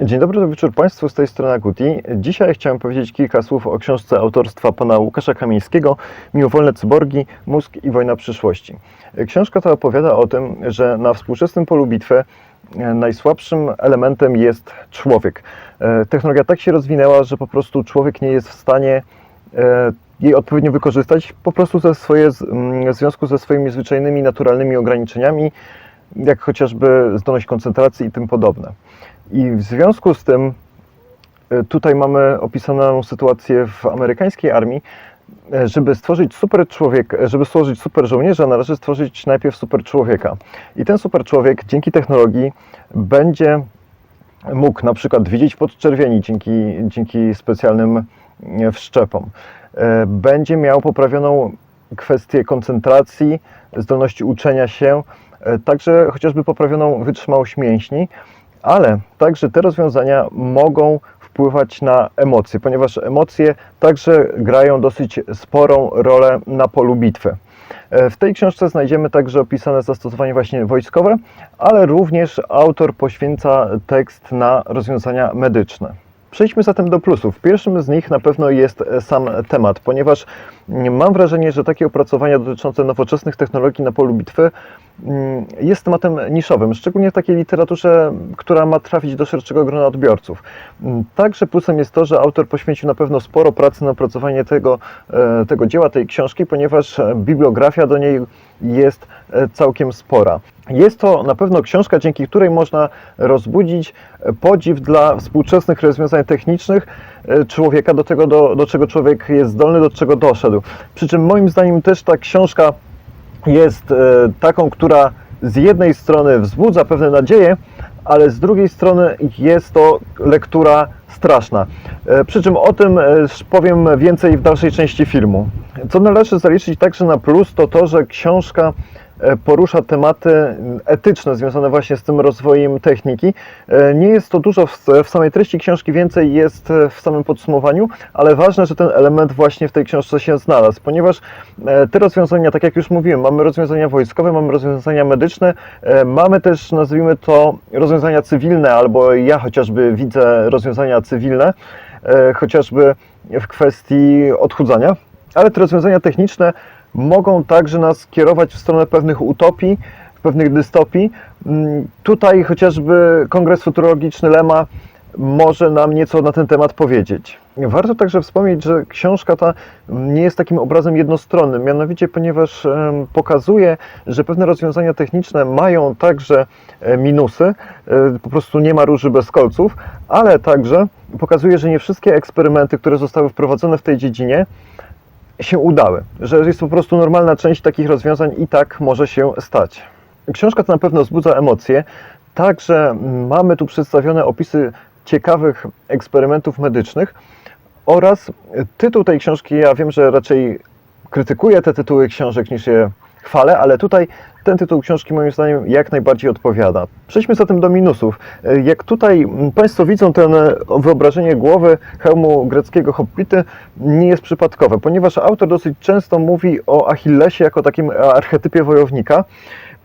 Dzień dobry, dobry wieczór Państwu, z tej strony Aguti. Dzisiaj chciałem powiedzieć kilka słów o książce autorstwa pana Łukasza Kamińskiego Miłowolne cyborgi, mózg i wojna przyszłości. Książka ta opowiada o tym, że na współczesnym polu bitwy e, najsłabszym elementem jest człowiek. E, Technologia tak się rozwinęła, że po prostu człowiek nie jest w stanie e, jej odpowiednio wykorzystać, po prostu ze swoje, w związku ze swoimi zwyczajnymi, naturalnymi ograniczeniami, jak chociażby zdolność koncentracji i tym podobne. I w związku z tym e, tutaj mamy opisaną sytuację w amerykańskiej armii. E, Żeby stworzyć super człowiek, e, żeby stworzyć super żołnierza, należy stworzyć najpierw super człowieka. I ten super człowiek dzięki technologii będzie mógł na przykład widzieć podczerwieni dzięki, dzięki specjalnym wszczepom. Będzie miał poprawioną kwestię koncentracji, zdolności uczenia się, także chociażby poprawioną wytrzymałość mięśni, ale także te rozwiązania mogą wpływać na emocje, ponieważ emocje także grają dosyć sporą rolę na polu bitwy. E, W tej książce znajdziemy także opisane zastosowanie właśnie wojskowe, ale również autor poświęca tekst na rozwiązania medyczne. Przejdźmy zatem do plusów. Pierwszym z nich na pewno jest sam temat, ponieważ mam wrażenie, że takie opracowania dotyczące nowoczesnych technologii na polu bitwy jest tematem niszowym, szczególnie w takiej literaturze, która ma trafić do szerszego grona odbiorców. Mm, Także plusem jest to, że autor poświęcił na pewno sporo pracy na opracowanie tego, e, tego dzieła, tej książki, ponieważ e, bibliografia do niej jest e, całkiem spora. Jest to na pewno książka, dzięki której można rozbudzić podziw dla współczesnych rozwiązań technicznych człowieka, do tego, do, do czego człowiek jest zdolny, do czego doszedł. Przy czym moim zdaniem też ta książka jest e, taką, która z jednej strony wzbudza pewne nadzieje, ale z drugiej strony jest to lektura straszna. E, Przy czym o tym e, powiem więcej w dalszej części filmu. Co należy zaliczyć także na plus, to to, że książka porusza tematy etyczne związane właśnie z tym rozwojem techniki. E, Nie jest to dużo w, samej treści książki, więcej jest e, w samym podsumowaniu, ale ważne, że ten element właśnie w tej książce się znalazł, ponieważ e, te rozwiązania, tak jak już mówiłem, mamy rozwiązania wojskowe, mamy rozwiązania medyczne, e, mamy też, nazwijmy to, rozwiązania cywilne, albo ja chociażby widzę rozwiązania cywilne, e, chociażby w kwestii odchudzania, ale te rozwiązania techniczne mogą także nas kierować w stronę pewnych utopii, pewnych dystopii. Mm, Tutaj chociażby Kongres Futurologiczny Lema może nam nieco na ten temat powiedzieć. Warto także wspomnieć, że książka ta nie jest takim obrazem jednostronnym, mianowicie ponieważ pokazuje, że pewne rozwiązania techniczne mają także e, minusy, e, po prostu nie ma róży bez kolców, ale także pokazuje, że nie wszystkie eksperymenty, które zostały wprowadzone w tej dziedzinie, się udały, że jest po prostu normalna część takich rozwiązań i tak może się stać. Książka ta na pewno wzbudza emocje, także mamy tu przedstawione opisy ciekawych eksperymentów medycznych oraz tytuł tej książki, ja wiem, że raczej krytykuję te tytuły książek niż je chwalę, ale tutaj ten tytuł książki moim zdaniem jak najbardziej odpowiada. Przejdźmy zatem do minusów. Jak tutaj mm, Państwo widzą, ten e, wyobrażenie głowy hełmu greckiego hobbity nie jest przypadkowe, ponieważ autor dosyć często mówi o Achillesie jako takim archetypie wojownika.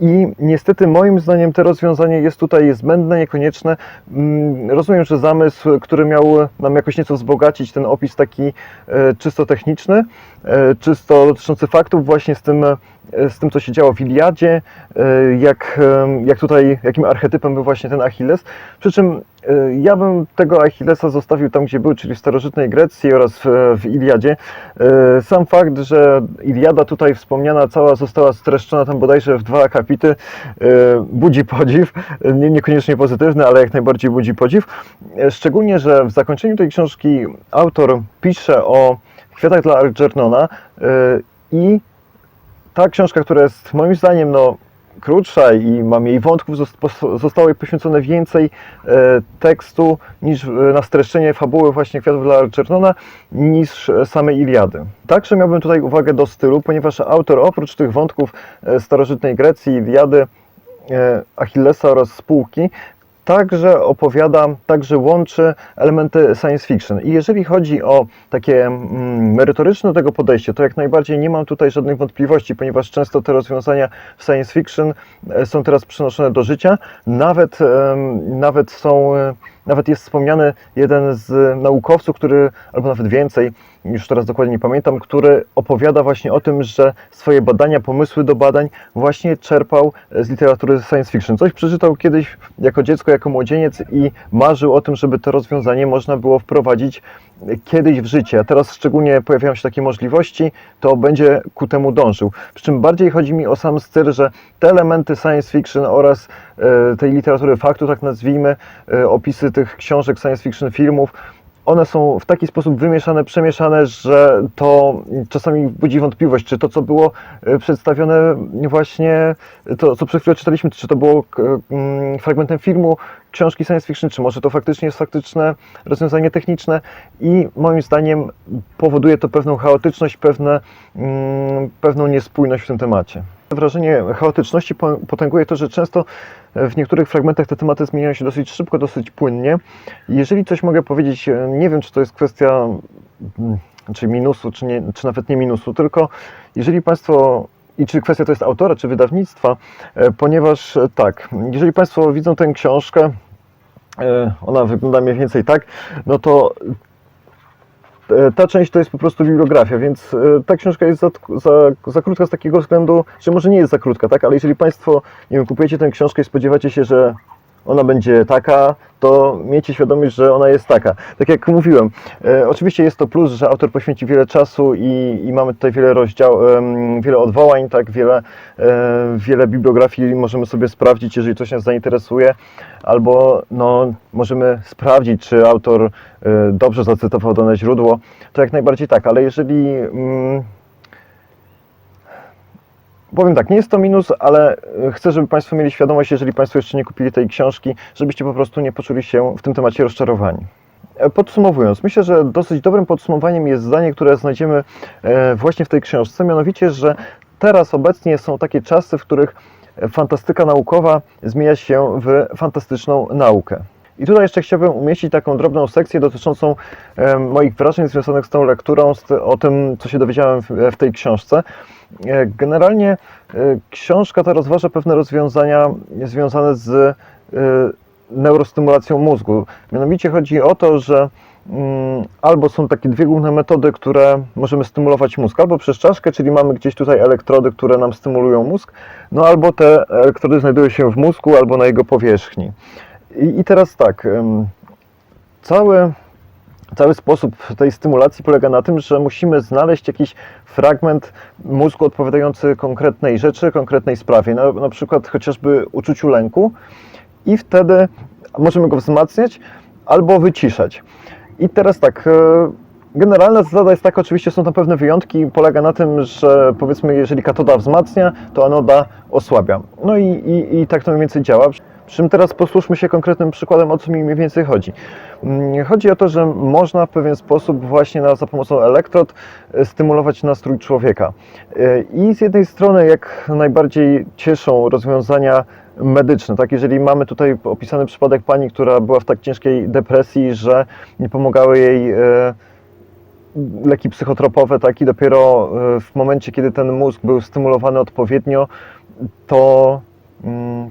I niestety moim zdaniem to rozwiązanie jest tutaj zbędne, niekonieczne. Mm, Rozumiem, że zamysł, który miał nam jakoś nieco wzbogacić ten opis taki e, czysto techniczny, e, czysto dotyczący faktów właśnie z tym, e, z tym co się działo w Iliadzie, jak, jak tutaj, jakim archetypem był właśnie ten Achilles. Przy czym ja bym tego Achillesa zostawił tam, gdzie był, czyli w starożytnej Grecji oraz w, w Iliadzie. E, Sam fakt, że Iliada tutaj wspomniana cała została streszczona tam bodajże w dwa akapity, e, budzi podziw. Nie, niekoniecznie pozytywny, ale jak najbardziej budzi podziw. Szczególnie, że w zakończeniu tej książki autor pisze o kwiatach dla Algernona i ta książka, która jest moim zdaniem no, krótsza i mam jej wątków, zostało jej poświęcone więcej e, tekstu niż e, na streszczenie fabuły właśnie Kwiatów dla Algernona niż e, samej Iliady. Także miałbym tutaj uwagę do stylu, ponieważ autor oprócz tych wątków starożytnej Grecji, Iliady, Achillesa oraz spółki, także opowiada, także łączy elementy science fiction. I jeżeli chodzi o takie mm, merytoryczne tego podejście, to jak najbardziej nie mam tutaj żadnych wątpliwości, ponieważ często te rozwiązania w science fiction e, są teraz przenoszone do życia, nawet, nawet są e, nawet jest wspomniany jeden z naukowców, który, albo nawet więcej, już teraz dokładnie nie pamiętam, który opowiada właśnie o tym, że swoje badania, pomysły do badań właśnie czerpał z literatury science fiction. Coś przeczytał kiedyś jako dziecko, jako młodzieniec i marzył o tym, żeby to rozwiązanie można było wprowadzić kiedyś w życie, a teraz szczególnie pojawiają się takie możliwości, to będzie ku temu dążył. Przy czym bardziej chodzi mi o sam styl, że te elementy science fiction oraz e, tej literatury faktu, tak nazwijmy, e, tych książek science fiction, filmów, one są w taki sposób wymieszane, przemieszane, że to czasami budzi wątpliwość, czy to, co było e, przedstawione właśnie, to, co przed chwilą czytaliśmy, czy to było mm, fragmentem filmu, książki science fiction, czy może to faktycznie jest faktyczne rozwiązanie techniczne i moim zdaniem powoduje to pewną chaotyczność, pewne, mm, pewną niespójność w tym temacie. Wrażenie chaotyczności po- potęguje to, że często w niektórych fragmentach te tematy zmieniają się dosyć szybko, dosyć płynnie. Jeżeli coś mogę powiedzieć, e, nie wiem, czy to jest kwestia mm, czy minusu, czy, nie, czy nawet nie minusu, tylko jeżeli Państwo i czy kwestia to jest autora, czy wydawnictwa, e, ponieważ e, tak, jeżeli Państwo widzą tę książkę, ona wygląda mniej więcej tak, no to ta część to jest po prostu bibliografia, więc e, ta książka jest za, za, za krótka z takiego względu, że może nie jest za krótka, tak, ale jeżeli Państwo, nie wiem, kupujecie tę książkę i spodziewacie się, że ona będzie taka, to miejcie świadomość, że ona jest taka. Tak jak mówiłem, e, oczywiście jest to plus, że autor poświęci wiele czasu i, i mamy tutaj wiele rozdziałów, wiele odwołań, tak, wiele, e, wiele bibliografii możemy sobie sprawdzić, jeżeli coś nas zainteresuje, albo no, możemy sprawdzić, czy autor e, dobrze zacytował dane źródło, to jak najbardziej tak, ale jeżeli mm, Powiem tak, nie jest to minus, ale e, chcę, żeby Państwo mieli świadomość, jeżeli Państwo jeszcze nie kupili tej książki, żebyście po prostu nie poczuli się w tym temacie rozczarowani. E, Podsumowując, myślę, że dosyć dobrym podsumowaniem jest zdanie, które znajdziemy e, właśnie w tej książce, mianowicie, że teraz obecnie są takie czasy, w których fantastyka naukowa zmienia się w fantastyczną naukę. I tutaj jeszcze chciałbym umieścić taką drobną sekcję dotyczącą moich wrażeń związanych z tą lekturą, z, o tym, co się dowiedziałem w, w tej książce. E, Generalnie e, książka ta rozważa pewne rozwiązania związane z e, neurostymulacją mózgu. Mianowicie chodzi o to, że mm, albo są takie dwie główne metody, które możemy stymulować mózg, albo przez czaszkę, czyli mamy gdzieś tutaj elektrody, które nam stymulują mózg, no albo te elektrody znajdują się w mózgu albo na jego powierzchni. I, i teraz tak, cały, cały sposób tej stymulacji polega na tym, że musimy znaleźć jakiś fragment mózgu odpowiadający konkretnej rzeczy, konkretnej sprawie, na, na przykład chociażby uczuciu lęku i wtedy możemy go wzmacniać albo wyciszać. I teraz tak, e, generalna zasada jest taka, oczywiście są tam pewne wyjątki, polega na tym, że powiedzmy, jeżeli katoda wzmacnia, to anoda osłabia. No i, i, i tak to mniej więcej działa. Czym teraz posłuszmy się konkretnym przykładem, o co mi mniej więcej chodzi. Mm, Chodzi o to, że można w pewien sposób właśnie za pomocą elektrod e, stymulować nastrój człowieka. E, I z jednej strony jak najbardziej cieszą rozwiązania medyczne. Tak, jeżeli mamy tutaj opisany przypadek pani, która była w tak ciężkiej depresji, że nie pomagały jej e, leki psychotropowe, tak i dopiero w momencie, kiedy ten mózg był stymulowany odpowiednio, to,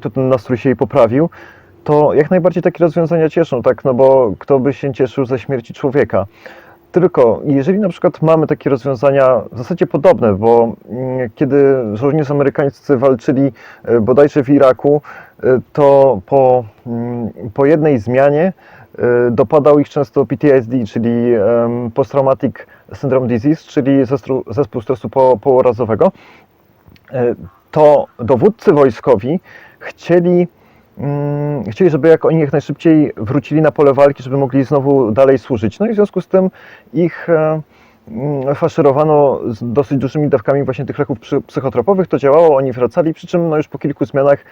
to ten nastrój się jej poprawił. To jak najbardziej takie rozwiązania cieszą, tak, no bo kto by się cieszył ze śmierci człowieka. Tylko jeżeli na przykład mamy takie rozwiązania w zasadzie podobne, bo mm, kiedy żołnierze amerykańscy walczyli e, bodajże w Iraku, e, to po, mm, po jednej zmianie e, dopadał ich często PTSD, czyli Post-Traumatic Syndrome Disease, czyli zespół stresu po, pourazowego, to dowódcy wojskowi chcieli mm, chcieli, żeby jak oni jak najszybciej wrócili na pole walki, żeby mogli znowu dalej służyć. No i w związku z tym ich e, mm, faszerowano z dosyć dużymi dawkami właśnie tych leków psychotropowych. To działało, oni wracali, przy czym no już po kilku zmianach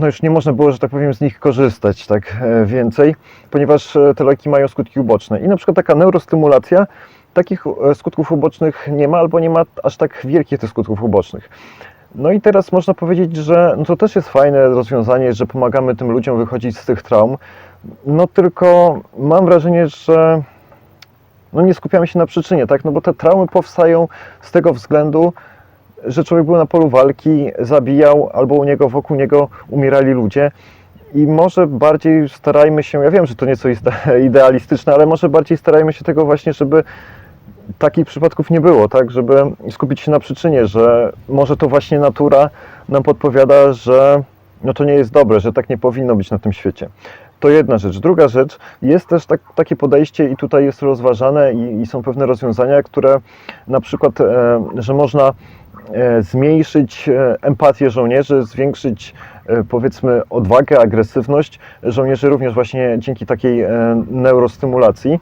no już nie można było, że tak powiem, z nich korzystać tak e, więcej, ponieważ e, te leki mają skutki uboczne. I na przykład taka neurostymulacja takich e, skutków ubocznych nie ma, albo nie ma aż tak wielkich tych skutków ubocznych. No i teraz można powiedzieć, że no to też jest fajne rozwiązanie, że pomagamy tym ludziom wychodzić z tych traum. No tylko mam wrażenie, że no nie skupiamy się na przyczynie, tak? No bo te traumy powstają z tego względu, że człowiek był na polu walki, zabijał, albo u niego, wokół niego umierali ludzie. I może bardziej starajmy się, ja wiem, że to nieco idealistyczne, ale może bardziej starajmy się tego właśnie, żeby takich przypadków nie było, tak? Żeby skupić się na przyczynie, że może to właśnie natura nam podpowiada, że no to nie jest dobre, że tak nie powinno być na tym świecie. To jedna rzecz. Druga rzecz, jest też tak, takie podejście i tutaj jest rozważane i, i są pewne rozwiązania, które na przykład, e, że można e, zmniejszyć e, empatię żołnierzy, zwiększyć e, powiedzmy odwagę, agresywność żołnierzy również właśnie dzięki takiej e, neurostymulacji.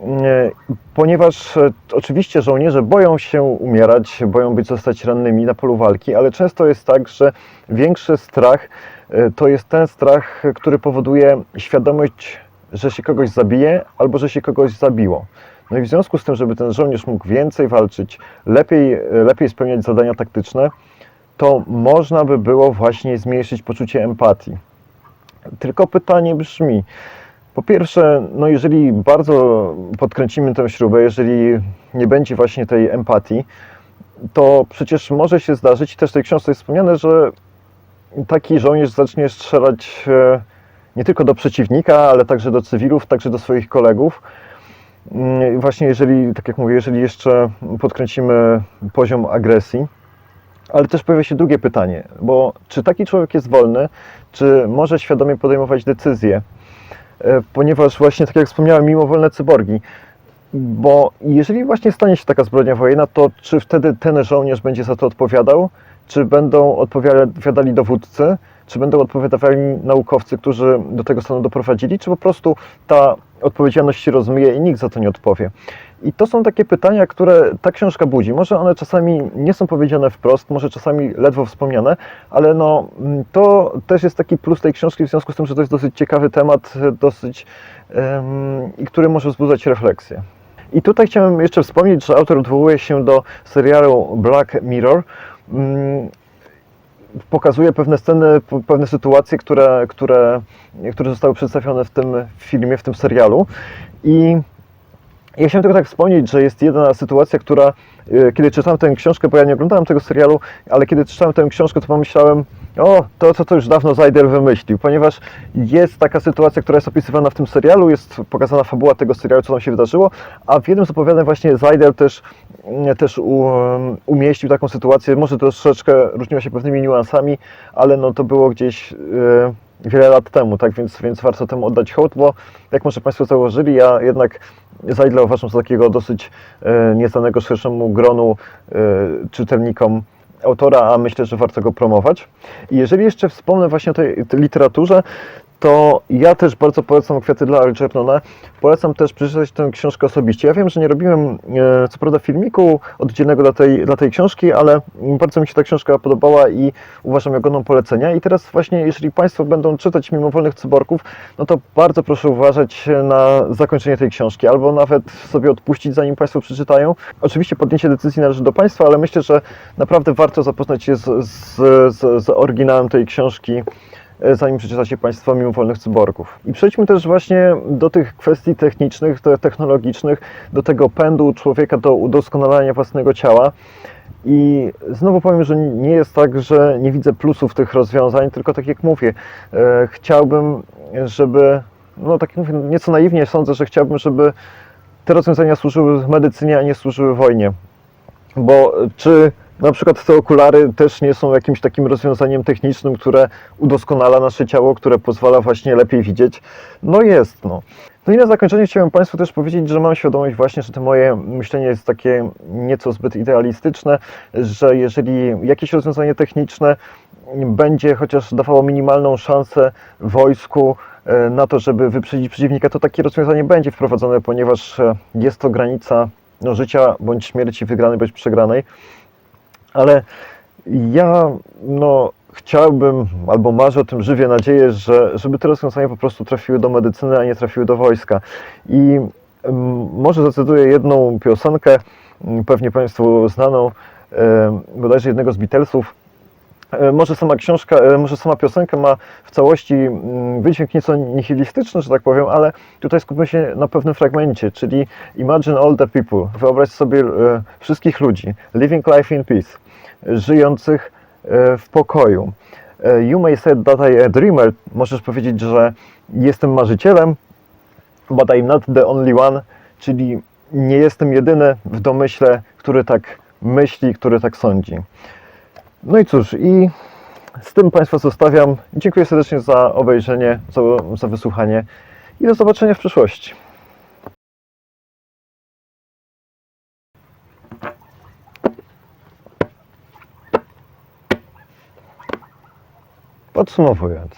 E, Ponieważ e, oczywiście żołnierze boją się umierać, boją być zostać rannymi na polu walki, ale często jest tak, że większy strach e, to jest ten strach, który powoduje świadomość, że się kogoś zabije albo że się kogoś zabiło. No i w związku z tym, żeby ten żołnierz mógł więcej walczyć, lepiej, lepiej spełniać zadania taktyczne, to można by było właśnie zmniejszyć poczucie empatii. Tylko pytanie brzmi, po pierwsze, no jeżeli bardzo podkręcimy tę śrubę, jeżeli nie będzie właśnie tej empatii, to przecież może się zdarzyć, też w tej książce jest wspomniane, że taki żołnierz zacznie strzelać e, nie tylko do przeciwnika, ale także do cywilów, także do swoich kolegów. Mm, Właśnie jeżeli, tak jak mówię, jeżeli jeszcze podkręcimy poziom agresji, ale też pojawia się drugie pytanie, bo czy taki człowiek jest wolny, czy może świadomie podejmować decyzje? E, ponieważ właśnie, tak jak wspomniałem, mimowolne cyborgi. Bo jeżeli właśnie stanie się taka zbrodnia wojenna, to czy wtedy ten żołnierz będzie za to odpowiadał? Czy będą odpowiadali dowódcy? Czy będą odpowiadali naukowcy, którzy do tego stanu doprowadzili? Czy po prostu ta odpowiedzialność się rozmyje i nikt za to nie odpowie? I to są takie pytania, które ta książka budzi. Może one czasami nie są powiedziane wprost, może czasami ledwo wspomniane, ale no, mm, to też jest taki plus tej książki, w związku z tym, że to jest dosyć ciekawy temat, dosyć i który może wzbudzać refleksję. I tutaj chciałem jeszcze wspomnieć, że autor odwołuje się do serialu Black Mirror. Mm, Pokazuje pewne sceny, pewne sytuacje, które, które, które zostały przedstawione w tym filmie, w tym serialu. I ja chciałem tylko tak wspomnieć, że jest jedna sytuacja, która, e, kiedy czytałem tę książkę, bo ja nie oglądałem tego serialu, ale kiedy czytałem tę książkę, to pomyślałem, o, to, to, to już dawno Zajdel wymyślił, ponieważ jest taka sytuacja, która jest opisywana w tym serialu, jest pokazana fabuła tego serialu, co tam się wydarzyło, a w jednym z opowiadań właśnie Zajdel też, mm, też u, umieścił taką sytuację, może troszeczkę różniła się pewnymi niuansami, ale no to było gdzieś... e, wiele lat temu, tak więc, więc warto temu oddać hołd, bo jak może Państwo założyli, ja jednak Zajdla uważam za takiego dosyć e, nieznanego szerszemu gronu e, czytelnikom autora, a myślę, że warto go promować. I jeżeli jeszcze wspomnę właśnie o tej, tej literaturze, to ja też bardzo polecam Kwiaty dla Algernona. Polecam też przeczytać tę książkę osobiście. Ja wiem, że nie robiłem e, co prawda filmiku oddzielnego dla tej, dla tej książki, ale bardzo mi się ta książka podobała i uważam ją godną polecenia. I teraz właśnie, jeżeli Państwo będą czytać Mimowolnych Cyborgów, no to bardzo proszę uważać na zakończenie tej książki, albo nawet sobie odpuścić, zanim Państwo przeczytają. Oczywiście podjęcie decyzji należy do Państwa, ale myślę, że naprawdę warto zapoznać się z, z, z, z oryginałem tej książki zanim przeczytacie Państwo Mimowolnych Cyborgów. I przejdźmy też właśnie do tych kwestii technicznych, te- technologicznych, do tego pędu człowieka do udoskonalania własnego ciała. I znowu powiem, że nie jest tak, że nie widzę plusów tych rozwiązań, tylko tak jak mówię, e, chciałbym, żeby, no tak jak mówię, nieco naiwnie sądzę, że chciałbym, żeby te rozwiązania służyły medycynie, a nie służyły wojnie. Bo czy na przykład te okulary też nie są jakimś takim rozwiązaniem technicznym, które udoskonala nasze ciało, które pozwala właśnie lepiej widzieć? No jest, no. No i na zakończenie chciałem Państwu też powiedzieć, że mam świadomość właśnie, że to moje myślenie jest takie nieco zbyt idealistyczne, że jeżeli jakieś rozwiązanie techniczne będzie chociaż dawało minimalną szansę wojsku e, na to, żeby wyprzedzić przeciwnika, to takie rozwiązanie będzie wprowadzone, ponieważ e, jest to granica no, życia bądź śmierci, wygranej bądź przegranej. Ale ja no, chciałbym, albo marzę o tym, żywię nadzieję, że żeby te rozwiązania po prostu trafiły do medycyny, a nie trafiły do wojska. I może zacytuję jedną piosenkę, mm, pewnie Państwu znaną, bodajże jednego z Beatlesów. E, Może sama książka, e, może sama piosenka ma w całości mm, wydźwięk nieco nihilistyczny, że tak powiem, ale tutaj skupmy się na pewnym fragmencie, czyli Imagine all the people. Wyobraź sobie e, wszystkich ludzi, living life in peace, żyjących w pokoju. You may say that I a dreamer. Możesz powiedzieć, że jestem marzycielem, but I'm not the only one, czyli nie jestem jedyny w domyśle, który tak myśli, który tak sądzi. No i cóż, i z tym Państwa zostawiam. Dziękuję serdecznie za obejrzenie, za, za wysłuchanie i do zobaczenia w przyszłości. Podsumowując,